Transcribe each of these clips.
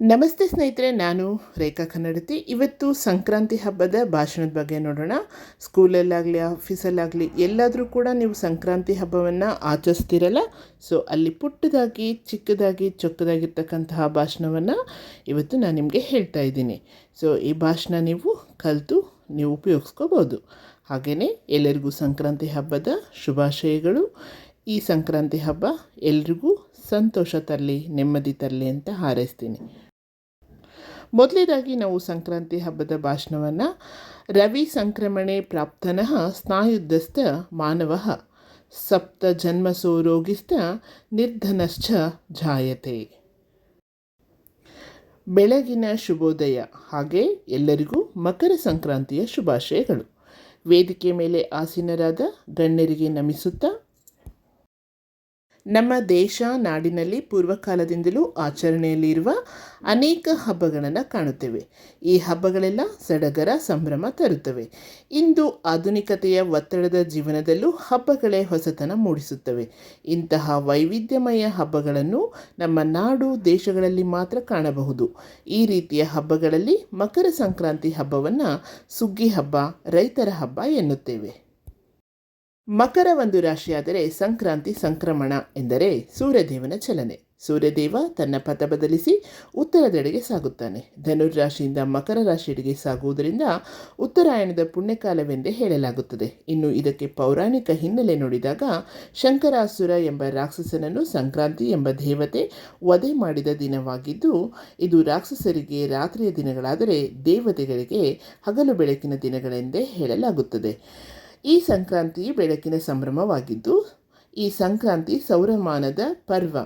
ನಮಸ್ತೆ ಸ್ನೇಹಿತರೆ, ನಾನು ರೇಖಾ ಕನ್ನಡತಿ. ಇವತ್ತು ಸಂಕ್ರಾಂತಿ ಹಬ್ಬದ ಭಾಷಣದ ಬಗ್ಗೆ ನೋಡೋಣ. ಸ್ಕೂಲಲ್ಲಾಗಲಿ, ಆಫೀಸಲ್ಲಾಗಲಿ, ಎಲ್ಲಾದರೂ ಕೂಡ ನೀವು ಸಂಕ್ರಾಂತಿ ಹಬ್ಬವನ್ನು ಆಚರಿಸ್ತಿರಲ್ಲ? ಸೊ, ಅಲ್ಲಿ ಪುಟ್ಟದಾಗಿ, ಚಿಕ್ಕದಾಗಿ, ಚೊಕ್ಕದಾಗಿರ್ತಕ್ಕಂತಹ ಭಾಷಣವನ್ನು ಇವತ್ತು ನಾನು ನಿಮಗೆ ಹೇಳ್ತಾ ಇದ್ದೀನಿ. ಸೊ, ಈ ಭಾಷಣ ನೀವು ಕಲಿತು ನೀವು ಉಪಯೋಗಿಸ್ಕೋಬೋದು. ಹಾಗೆಯೇ ಎಲ್ಲರಿಗೂ ಸಂಕ್ರಾಂತಿ ಹಬ್ಬದ ಶುಭಾಶಯಗಳು. ಈ ಸಂಕ್ರಾಂತಿ ಹಬ್ಬ ಎಲ್ರಿಗೂ ಸಂತೋಷ ತರಲಿ, ನೆಮ್ಮದಿ ತರಲಿ ಅಂತ ಹಾರೈಸ್ತೀನಿ. ಮೊದಲೇದಾಗಿ ನಾವು ಸಂಕ್ರಾಂತಿ ಹಬ್ಬದ ಭಾಷಣವನ್ನು ರವಿ ಸಂಕ್ರಮಣೆ ಪ್ರಾಪ್ತನಃ ಸ್ನಾಯುದ್ಧಸ್ಥ ಮಾನವ, ಸಪ್ತ ಜನ್ಮಸೋ ರೋಗಿಸ್ಥ ನಿರ್ಧನಶ್ಚ ಜಾಯತೆ. ಬೆಳಗಿನ ಶುಭೋದಯ. ಹಾಗೆ ಎಲ್ಲರಿಗೂ ಮಕರ ಸಂಕ್ರಾಂತಿಯ ಶುಭಾಶಯಗಳು. ವೇದಿಕೆ ಮೇಲೆ ಆಸೀನರಾದ ಗಣ್ಯರಿಗೆ ನಮಿಸುತ್ತಾ ನಮ್ಮ ದೇಶ ನಾಡಿನಲ್ಲಿ ಪೂರ್ವಕಾಲದಿಂದಲೂ ಆಚರಣೆಯಲ್ಲಿರುವ ಅನೇಕ ಹಬ್ಬಗಳನ್ನು ಕಾಣುತ್ತೇವೆ. ಈ ಹಬ್ಬಗಳೆಲ್ಲ ಸಡಗರ ಸಂಭ್ರಮ ತರುತ್ತವೆ. ಇಂದು ಆಧುನಿಕತೆಯ ಒತ್ತಡದ ಜೀವನದಲ್ಲೂ ಹಬ್ಬಗಳೇ ಹೊಸತನ ಮೂಡಿಸುತ್ತವೆ. ಇಂತಹ ವೈವಿಧ್ಯಮಯ ಹಬ್ಬಗಳನ್ನು ನಮ್ಮ ನಾಡು ದೇಶಗಳಲ್ಲಿ ಮಾತ್ರ ಕಾಣಬಹುದು. ಈ ರೀತಿಯ ಹಬ್ಬಗಳಲ್ಲಿ ಮಕರ ಸಂಕ್ರಾಂತಿ ಹಬ್ಬವನ್ನು ಸುಗ್ಗಿ ಹಬ್ಬ, ರೈತರ ಹಬ್ಬ ಎನ್ನುತ್ತೇವೆ. ಮಕರ ಒಂದು ರಾಶಿಯಾದರೆ ಸಂಕ್ರಾಂತಿ ಸಂಕ್ರಮಣ ಎಂದರೆ ಸೂರ್ಯದೇವನ ಚಲನೆ. ಸೂರ್ಯದೇವ ತನ್ನ ಪಥ ಬದಲಿಸಿ ಉತ್ತರದೆಡೆಗೆ ಸಾಗುತ್ತಾನೆ. ಧನುರ್ರಾಶಿಯಿಂದ ಮಕರ ರಾಶಿಯೆಡೆಗೆ ಸಾಗುವುದರಿಂದ ಉತ್ತರಾಯಣದ ಪುಣ್ಯಕಾಲವೆಂದೇ ಹೇಳಲಾಗುತ್ತದೆ. ಇನ್ನು ಇದಕ್ಕೆ ಪೌರಾಣಿಕ ಹಿನ್ನೆಲೆ ನೋಡಿದಾಗ ಶಂಕರಾಸುರ ಎಂಬ ರಾಕ್ಷಸನನ್ನು ಸಂಕ್ರಾಂತಿ ಎಂಬ ದೇವತೆ ವಧೆ ಮಾಡಿದ ದಿನವಾಗಿದ್ದು, ಇದು ರಾಕ್ಷಸರಿಗೆ ರಾತ್ರಿಯ ದಿನಗಳಾದರೆ ದೇವತೆಗಳಿಗೆ ಹಗಲು ಬೆಳಕಿನ ದಿನಗಳೆಂದೇ ಹೇಳಲಾಗುತ್ತದೆ. ಈ ಸಂಕ್ರಾಂತಿ ಬೆಳಕಿನ ಸಂಭ್ರಮವಾಗಿದ್ದು, ಈ ಸಂಕ್ರಾಂತಿ ಸೌರಮಾನದ ಪರ್ವ.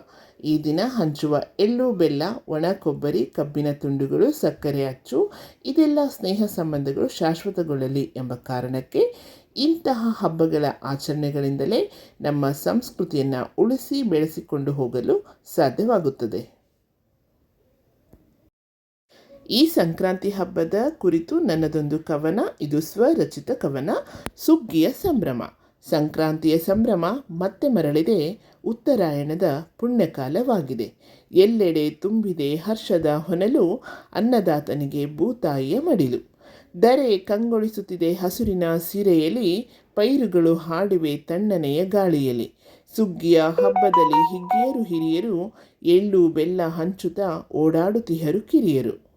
ಈ ದಿನ ಹಂಚುವ ಎಳ್ಳು, ಬೆಲ್ಲ, ಒಣ ಕೊಬ್ಬರಿ, ಕಬ್ಬಿನ ತುಂಡುಗಳು, ಸಕ್ಕರೆ ಅಚ್ಚು, ಇದೆಲ್ಲ ಸ್ನೇಹ ಸಂಬಂಧಗಳು ಶಾಶ್ವತಗೊಳ್ಳಲಿ ಎಂಬ ಕಾರಣಕ್ಕೆ ಇಂತಹ ಹಬ್ಬಗಳ ಆಚರಣೆಗಳಿಂದಲೇ ನಮ್ಮ ಸಂಸ್ಕೃತಿಯನ್ನು ಉಳಿಸಿ ಬೆಳೆಸಿಕೊಂಡು ಹೋಗಲು ಸಾಧ್ಯವಾಗುತ್ತದೆ. ಈ ಸಂಕ್ರಾಂತಿ ಹಬ್ಬದ ಕುರಿತು ನನ್ನದೊಂದು ಕವನ, ಇದು ಸ್ವರಚಿತ ಕವನ, ಸುಗ್ಗಿಯ ಸಂಭ್ರಮ. ಸಂಕ್ರಾಂತಿಯ ಸಂಭ್ರಮ ಮತ್ತೆ ಮರಳಿದೆ, ಉತ್ತರಾಯಣದ ಪುಣ್ಯಕಾಲವಾಗಿದೆ. ಎಲ್ಲೆಡೆ ತುಂಬಿದೆ ಹರ್ಷದ ಹೊನಲು, ಅನ್ನದಾತನಿಗೆ ಭೂತಾಯಿಯ ಮಡಿಲು. ದರೆ ಕಂಗೊಳಿಸುತ್ತಿದೆ ಹಸುರಿನ ಸೀರೆಯಲ್ಲಿ, ಪೈರುಗಳು ಹಾಡಿವೆ ತಣ್ಣನೆಯ ಗಾಳಿಯಲ್ಲಿ. ಸುಗ್ಗಿಯ ಹಬ್ಬದಲ್ಲಿ ಹಿಗ್ಗಿಯರು ಹಿರಿಯರು, ಎಳ್ಳು ಬೆಲ್ಲ ಹಂಚುತ್ತಾ ಓಡಾಡುತ್ತಿಹರು ಕಿರಿಯರು.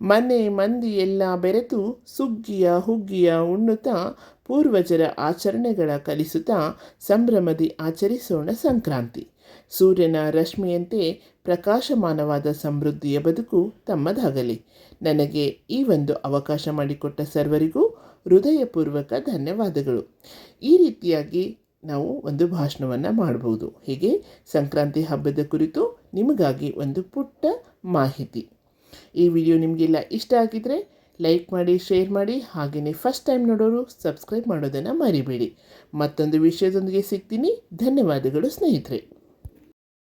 ಮನೆ ಮಂದಿ ಎಲ್ಲ ಬೆರೆತು ಸುಗ್ಗಿಯ ಹುಗ್ಗಿಯ ಉಣ್ಣುತ್ತಾ ಪೂರ್ವಜರ ಆಚರಣೆಗಳ ಕಲಿಸುತ್ತಾ ಸಂಭ್ರಮದಿ ಆಚರಿಸೋಣ ಸಂಕ್ರಾಂತಿ. ಸೂರ್ಯನ ರಶ್ಮಿಯಂತೆ ಪ್ರಕಾಶಮಾನವಾದ ಸಮೃದ್ಧಿಯ ಬದುಕು ತಮ್ಮದಾಗಲಿ. ನನಗೆ ಈ ಒಂದು ಅವಕಾಶ ಮಾಡಿಕೊಟ್ಟ ಸರ್ವರಿಗೂ ಹೃದಯಪೂರ್ವಕ ಧನ್ಯವಾದಗಳು. ಈ ರೀತಿಯಾಗಿ ನಾವು ಒಂದು ಭಾಷಣವನ್ನು ಮಾಡಬಹುದು ಹೀಗೆ? ಸಂಕ್ರಾಂತಿ ಹಬ್ಬದ ಕುರಿತು ನಿಮಗಾಗಿ ಒಂದು ಪುಟ್ಟ ಮಾಹಿತಿ. ಈ ವಿಡಿಯೋ ನಿಮಗೆಲ್ಲ ಇಷ್ಟ ಆಗಿದರೆ ಲೈಕ್ ಮಾಡಿ ಶೇರ್ ಮಾಡಿ ಹಾಗೆಯೇ ಫಸ್ಟ್ ಟೈಮ್ ನೋಡೋರು ಸಬ್ಸ್ಕ್ರೈಬ್ ಮಾಡೋದನ್ನು ಮರಿಬೇಡಿ. ಮತ್ತೊಂದು ವಿಷಯದೊಂದಿಗೆ ಸಿಗ್ತೀನಿ. ಧನ್ಯವಾದಗಳು ಸ್ನೇಹಿತರೆ.